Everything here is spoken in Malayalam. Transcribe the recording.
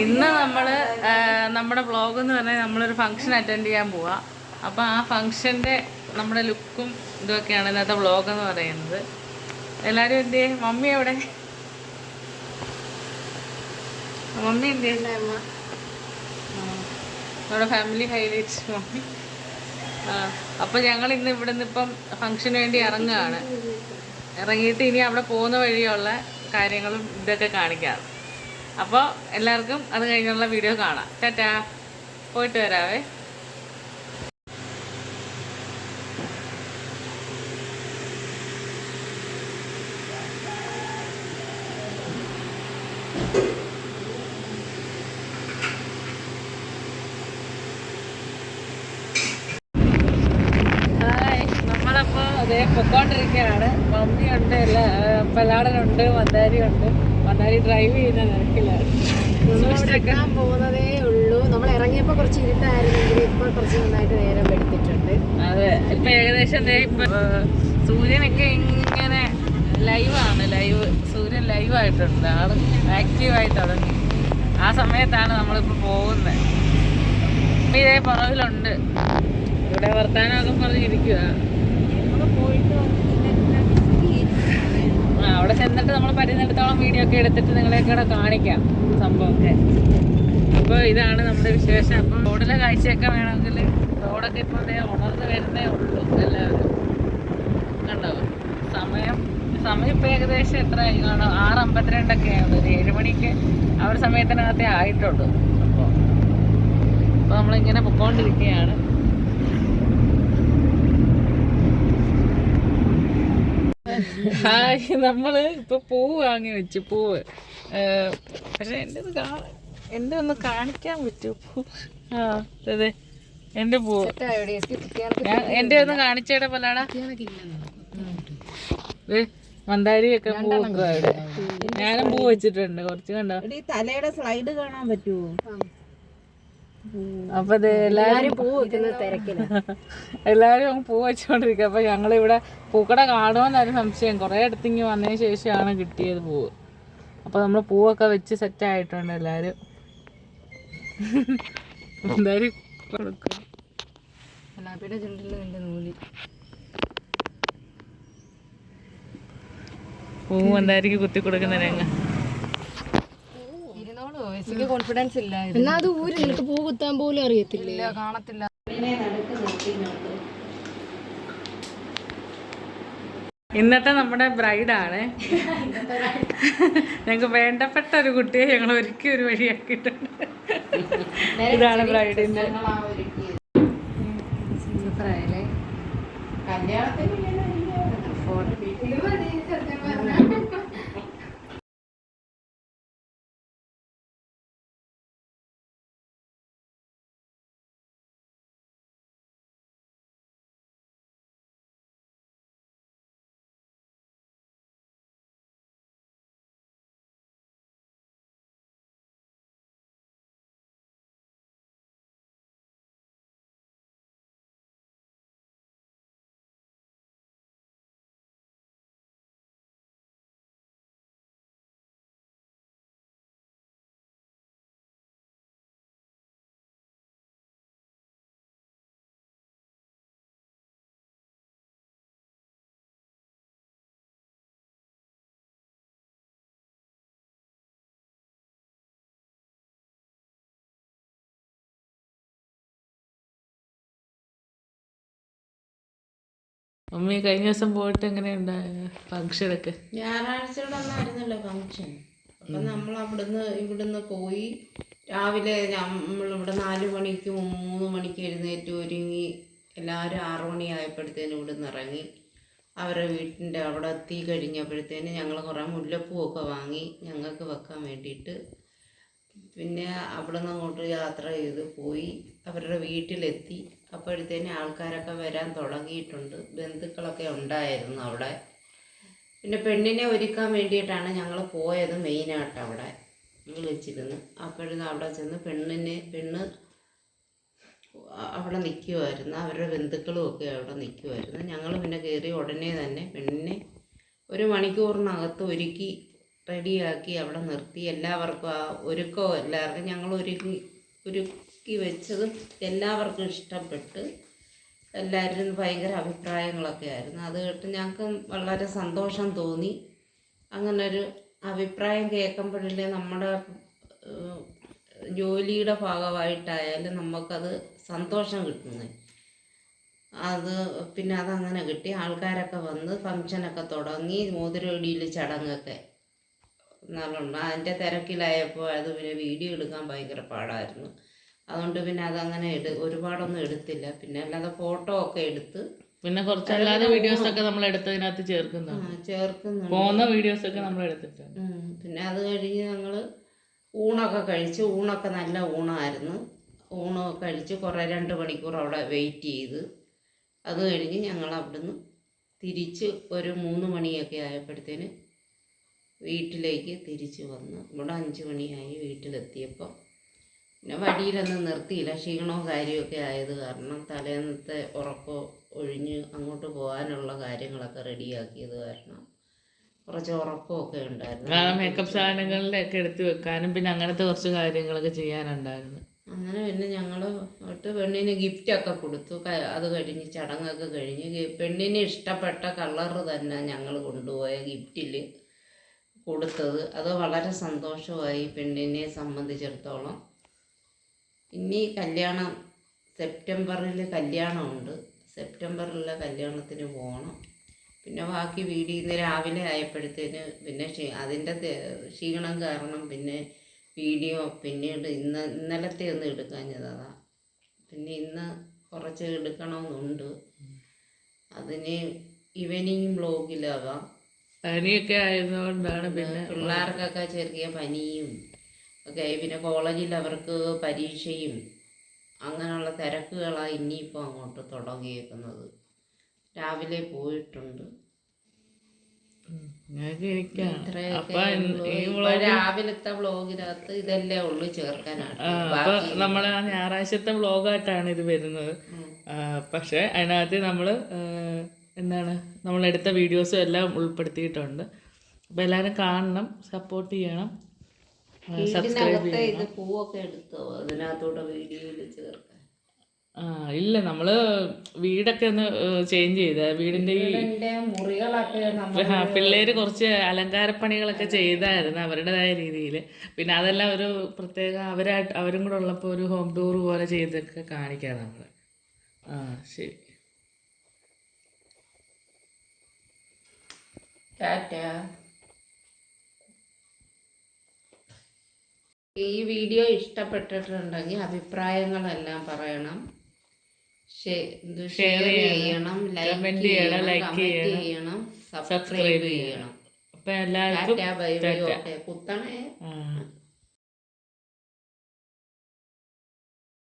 ഇന്ന് നമ്മൾ നമ്മുടെ വ്ളോഗ് എന്ന് പറഞ്ഞാൽ നമ്മളൊരു ഫംഗ്ഷൻ അറ്റൻഡ് ചെയ്യാൻ പോവാ. അപ്പോൾ ആ ഫംഗ്ഷന്റെ നമ്മുടെ ലുക്കും ഇതൊക്കെയാണ് ഇന്നത്തെ വ്ളോഗ് എന്ന് പറയുന്നത്. എല്ലാവരും എന്ത് ചെയ്യും? മമ്മി എവിടെ? മമ്മി എന്ത് നമ്മുടെ ഫാമിലി ഹൈലൈറ്റ്സ് മമ്മി. ആ അപ്പോൾ ഞങ്ങൾ ഇന്ന് ഇവിടെ നിന്ന് ഇപ്പം ഫംഗ്ഷന് വേണ്ടി ഇറങ്ങുകയാണ് ഇറങ്ങിയിട്ട് ഇനി അവിടെ പോകുന്ന വഴിയുള്ള കാര്യങ്ങളും ഇതൊക്കെ കാണിക്കാം. അപ്പോൾ എല്ലാവർക്കും അത് കഴിഞ്ഞുള്ള വീഡിയോ കാണാം. ടാറ്റാ. പോയിട്ട് വരാവേ. നമ്മളപ്പോൾ അതേ പൊക്കോണ്ടിരിക്കുകയാണ് മമ്മിയുണ്ട് എല്ലാ പലാടനുണ്ട് മന്ദാരിയുണ്ട്. മന്ദാരി ഡ്രൈവ് ചെയ്യുന്ന നിരക്കിലാണ് പോകുന്നതേ ഉള്ളൂ. നമ്മൾ ഇറങ്ങിയപ്പോ കുറച്ച് ഇരുട്ടായിരുന്നെങ്കിൽ ഇപ്പോൾ കുറച്ച് നന്നായിട്ട് നേരം എടുത്തിട്ടുണ്ട്. അതെ. ഇപ്പൊ ഏകദേശം ഇപ്പൊ സൂര്യനൊക്കെ ഇങ്ങനെ ലൈവാണ് ലൈവ് സൂര്യൻ ലൈവ് ആയിട്ടുണ്ട്. ആൾ ആക്റ്റീവായി തുടങ്ങി ആ സമയത്താണ് നമ്മളിപ്പോ പോകുന്നത് ഇപ്പൊ ഇതേ പറവിലുണ്ട് ഇവിടെ വർത്താനമൊക്കെ പറഞ്ഞിരിക്കുക ആ അവിടെ ചെന്നിട്ട് നമ്മൾ പറ്റുന്നിടത്തോളം വീഡിയോ ഒക്കെ എടുത്തിട്ട് നിങ്ങളെ കൂടെ കാണിക്കാം സംഭവമൊക്കെ അപ്പോൾ ഇതാണ് നമ്മുടെ വിശേഷം. അപ്പം റോഡിലെ കാഴ്ചയൊക്കെ വേണമെങ്കിൽ റോഡൊക്കെ ഇപ്പോൾ ദേ ഉണർന്നു വരുന്നേ ഉള്ളൂ എല്ലാവരും. കണ്ടോ? സമയം സമയം ഇപ്പോൾ ഏകദേശം എത്ര കാണോ ആറ് അമ്പത്തിരണ്ടൊക്കെ ആയത് ഒരു ഏഴ് മണിക്ക് ആ ഒരു സമയത്തിനകത്തേ ആയിട്ടുള്ളൂ. അപ്പോൾ അപ്പോൾ നമ്മളിങ്ങനെ പൊക്കോണ്ടിരിക്കുകയാണ്. ഹായ് നമ്മൾ ഇപ്പൊ പൂ വാങ്ങി വെച്ചു പൂവ്. പക്ഷെ എന്റെ ഒന്ന് എന്റെ ഒന്ന് കാണിക്കാൻ പറ്റൂ. പൂ ആ അതെ എന്റെ പൂവ് ഞാൻ എന്റെ ഒന്ന് കാണിച്ചേടെ പോലാടാ. മന്ദാരിയൊക്കെ പൂവൊക്കെ ഞാനും പൂ വെച്ചിട്ടുണ്ട് കുറച്ച് കണ്ടോ? തലയുടെ സ്ലൈഡ് കാണാൻ പറ്റുമോ അപ്പൊ എല്ലാരും പൂ വെക്കുന്ന എല്ലാവരും അങ്ങ് പൂ അപ്പൊ ഞങ്ങളിവിടെ പൂക്കട കാണുമെന്നായിരുന്നു സംശയം. കുറേ അടുത്തിങ്ങി വന്നതിന് ശേഷമാണ് കിട്ടിയത് പൂവ് അപ്പൊ നമ്മൾ പൂവൊക്കെ വെച്ച് സെറ്റ് ആയിട്ടുണ്ട് എല്ലാരും. എന്തായാലും കൊടുക്കും. ചുണ്ടിൽ നിന്റെ നൂലി. പൂവ് എന്തായിരിക്കും കുത്തി കൊടുക്കുന്ന രംഗ? എനിക്ക് കോൺഫിഡൻസ് ഇല്ല എന്നാ അത് ഊര് നിനക്ക് പൂ കുത്താൻ പോലും അറിയത്തില്ല? കാണത്തില്ല. ഇന്നത്തെ നമ്മുടെ ബ്രൈഡാണ് ഞങ്ങൾക്ക് വേണ്ടപ്പെട്ട ഒരു കുട്ടിയെ ഞങ്ങൾ ഒരുക്കി ഒരു വഴിയാക്കിയിട്ടുണ്ട്. ഇതാണ് ബ്രൈഡിന്റെ മമ്മി കഴിഞ്ഞ ദിവസം പോയിട്ട് എങ്ങനെയുണ്ടായ ഫംഗ്ഷനൊക്കെ ഞായറാഴ്ചകളൊന്നായിരുന്നല്ലോ ഫംഗ്ഷൻ അപ്പം നമ്മൾ അവിടുന്ന് ഇവിടുന്ന് പോയി രാവിലെ നമ്മൾ ഇവിടെ നാല് മണിക്ക് മൂന്ന് മണിക്ക് എഴുന്നേറ്റ് ഒരുങ്ങി എല്ലാവരും ആറു മണിയായപ്പോഴത്തേനും ഇവിടുന്ന് ഇറങ്ങി. അവരുടെ വീട്ടിന്റെ അവിടെ എത്തി കഴിഞ്ഞപ്പോഴത്തേന് ഞങ്ങൾ കുറേ മുല്ലപ്പൂവൊക്കെ വാങ്ങി ഞങ്ങൾക്ക് വെക്കാൻ വേണ്ടിയിട്ട്. പിന്നെ അവിടുന്ന് അങ്ങോട്ട് യാത്ര ചെയ്ത് പോയി. അവരുടെ വീട്ടിലെത്തി. അപ്പോഴത്തേന് ആൾക്കാരൊക്കെ വരാൻ തുടങ്ങിയിട്ടുണ്ട്. ബന്ധുക്കളൊക്കെ ഉണ്ടായിരുന്നു അവിടെ. പിന്നെ പെണ്ണിനെ ഒരുക്കാൻ വേണ്ടിയിട്ടാണ് ഞങ്ങൾ പോയത് മെയിനായിട്ട് അവിടെ. വിളിച്ചിരുന്നു അപ്പോഴും അവിടെ ചെന്ന് പെണ്ണിനെ പെണ്ണ് അവിടെ നിൽക്കുമായിരുന്നു അവരുടെ ബന്ധുക്കളും ഒക്കെ അവിടെ നിൽക്കുമായിരുന്നു ഞങ്ങൾ പിന്നെ കയറി ഉടനെ തന്നെ പെണ്ണിനെ ഒരു മണിക്കൂറിനകത്ത് ഒരുക്കി റെഡിയാക്കി അവിടെ നിർത്തി. എല്ലാവർക്കും ആ ഒരുക്കവും എല്ലാവർക്കും ഞങ്ങൾ ഒരുക്കി ഒരുക്കി വെച്ചതും എല്ലാവർക്കും ഇഷ്ടപ്പെട്ട് എല്ലാവരും ഭയങ്കര അഭിപ്രായങ്ങളൊക്കെ ആയിരുന്നു. അത് കേട്ട് ഞങ്ങൾക്ക് വളരെ സന്തോഷം തോന്നി. അങ്ങനൊരു അഭിപ്രായം കേൾക്കുമ്പോഴല്ലേ നമ്മുടെ ജോലിയുടെ ഭാഗമായിട്ടായാലും നമുക്കത് സന്തോഷം കിട്ടുന്നത്. അത് പിന്നെ അതങ്ങനെ കിട്ടി. ആൾക്കാരൊക്കെ വന്ന് ഫങ്ഷനൊക്കെ തുടങ്ങി. മോതിരൊടിയിൽ ചടങ്ങൊക്കെ നല്ലോണം അതിന്റെ തിരക്കിലായപ്പോൾ അത് പിന്നെ വീഡിയോ എടുക്കാൻ ഭയങ്കര പാടായിരുന്നു. അതുകൊണ്ട് പിന്നെ അതങ്ങനെ എടു ഒരുപാടൊന്നും എടുത്തില്ല. പിന്നെ അല്ലാതെ ഫോട്ടോ ഒക്കെ എടുത്ത് പിന്നെ കുറച്ചല്ലാതെ വീഡിയോസ് ഒക്കെ നമ്മൾ എടുത്തതിനകത്ത് ചേർക്കുന്നുണ്ട്. ചേർക്കുന്നുണ്ട്. പോകുന്ന വീഡിയോസ് ഒക്കെ നമ്മൾ എടുത്തിട്ടുണ്ട്. പിന്നെ അത് കഴിഞ്ഞ് ഞങ്ങൾ ഊണൊക്കെ കഴിച്ച് ഊണൊക്കെ നല്ല ഊണായിരുന്നു. ഊണ് കഴിച്ച് കുറേ രണ്ട് മണിക്കൂർ അവിടെ വെയിറ്റ് ചെയ്ത്. അത് കഴിഞ്ഞ് ഞങ്ങൾ അവിടുന്ന് തിരിച്ച് ഒരു മൂന്ന് മണിയൊക്കെ ആയപ്പോഴത്തേന് വീട്ടിലേക്ക് തിരിച്ച് വന്നു. ഇവിടെ അഞ്ച് മണിയായി വീട്ടിലെത്തിയപ്പോൾ പിന്നെ വഴിയിലൊന്നും നിർത്തിയില്ല. ക്ഷീണവും കാര്യമൊക്കെ ആയത് കാരണം തലേന്നത്തെ ഉറക്കോ ഒഴിഞ്ഞ് അങ്ങോട്ട് പോകാനുള്ള കാര്യങ്ങളൊക്കെ റെഡിയാക്കിയത് കാരണം കുറച്ച് ഉറക്കമൊക്കെ ഉണ്ടായിരുന്നു. കാരണം മേക്കപ്പ് സാധനങ്ങളിലൊക്കെ എടുത്ത് വെക്കാനും പിന്നെ അങ്ങനത്തെ കുറച്ച് കാര്യങ്ങളൊക്കെ ചെയ്യാനുണ്ടായിരുന്നു. അങ്ങനെ പിന്നെ ഞങ്ങൾ ഒട്ട് പെണ്ണിന് ഗിഫ്റ്റൊക്കെ കൊടുത്തു. അത് കഴിഞ്ഞ് ചടങ്ങൊക്കെ കഴിഞ്ഞ് പെണ്ണിന് ഇഷ്ടപ്പെട്ട കളറ് തന്നെ ഞങ്ങൾ കൊണ്ടുപോയ ഗിഫ്റ്റിൽ കൊടുത്തത്. അത് വളരെ സന്തോഷമായി പെണ്ണിനെ സംബന്ധിച്ചിടത്തോളം. ഇനി കല്യാണം സെപ്റ്റംബറിൽ കല്യാണമുണ്ട്. സെപ്റ്റംബറിലെ കല്യാണത്തിന് പോകണം പിന്നെ ബാക്കി വീഡിയോ ഇന്ന് രാവിലെ ആയപ്പോഴത്തേന് പിന്നെ ക്ഷീ അതിന്റെ ക്ഷീണം കാരണം പിന്നെ വീഡിയോ പിന്നീട് ഇന്ന് ഇന്നലത്തെ ഒന്ന് എടുക്കാഞ്ഞതാണ് പിന്നെ ഇന്ന് കുറച്ച് എടുക്കണമെന്നുണ്ട്. അതിന് ഈവനിങ് ബ്ലോഗിലാകാം പനിയൊക്കെ ആയതുകൊണ്ടാണ് പിന്നെ പിള്ളേർക്കൊക്കെ ചെറിയ പനിയും ഒക്കെ. പിന്നെ കോളേജിൽ അവർക്ക് പരീക്ഷയും അങ്ങനെയുള്ള തിരക്കുകളാണ് ഇനിയിപ്പോൾ അങ്ങോട്ട് തുടങ്ങിയേക്കുന്നത്. രാവിലെ പോയിട്ടുണ്ട്. രാവിലത്തെ വ്ളോഗിനകത്ത് ഇതല്ലേ ഉള്ളു ചേർക്കാനാണ് നമ്മളെ ആ ഞായറാഴ്ചത്തെ വ്ളോഗായിട്ടാണ് ഇത് വരുന്നത്. പക്ഷെ അതിനകത്ത് നമ്മൾ എന്താണ് നമ്മളെടുത്ത വീഡിയോസും എല്ലാം ഉൾപ്പെടുത്തിയിട്ടുണ്ട്. അപ്പം എല്ലാവരും കാണണം സപ്പോർട്ട് ചെയ്യണം. വീടിനകത്തെ ഇത് പൂവൊക്കെ എടുത്തോ? അതിനകത്തൂടെ വീഡിയോയിൽ ചേർക്കാൻ. ആ ഇല്ല നമ്മൾ വീടൊക്കെ ഒന്ന് ചേഞ്ച് ചെയ്ത. വീടിന്റെ ഈ മുറികളൊക്കെ നമ്മൾ പിള്ളേര് കുറച്ച് അലങ്കാരപ്പണികളൊക്കെ ചെയ്തായിരുന്നു അവരുടേതായ രീതിയിൽ പിന്നെ അതെല്ലാം ഒരു പ്രത്യേക അവരായിട്ട് അവരും കൂടെ ഉള്ളപ്പോൾ ഒരു ഹോം ടൂർ പോലെ ചെയ്തൊക്കെ കാണിക്കാം നമ്മൾ ആ ശരി. ടാറ്റ. ഈ വീഡിയോ ഇഷ്ടപ്പെട്ടിട്ടുണ്ടെങ്കിൽ അഭിപ്രായങ്ങളെല്ലാം പറയണം. ഷെയർ ചെയ്യണം. ലൈക്ക് ചെയ്യണം, ലൈക്ക് കമന്റ് ചെയ്യണം, സബ്സ്ക്രൈബ് ചെയ്യണം. അപ്പൊ എല്ലാവർക്കും കുത്തണേ.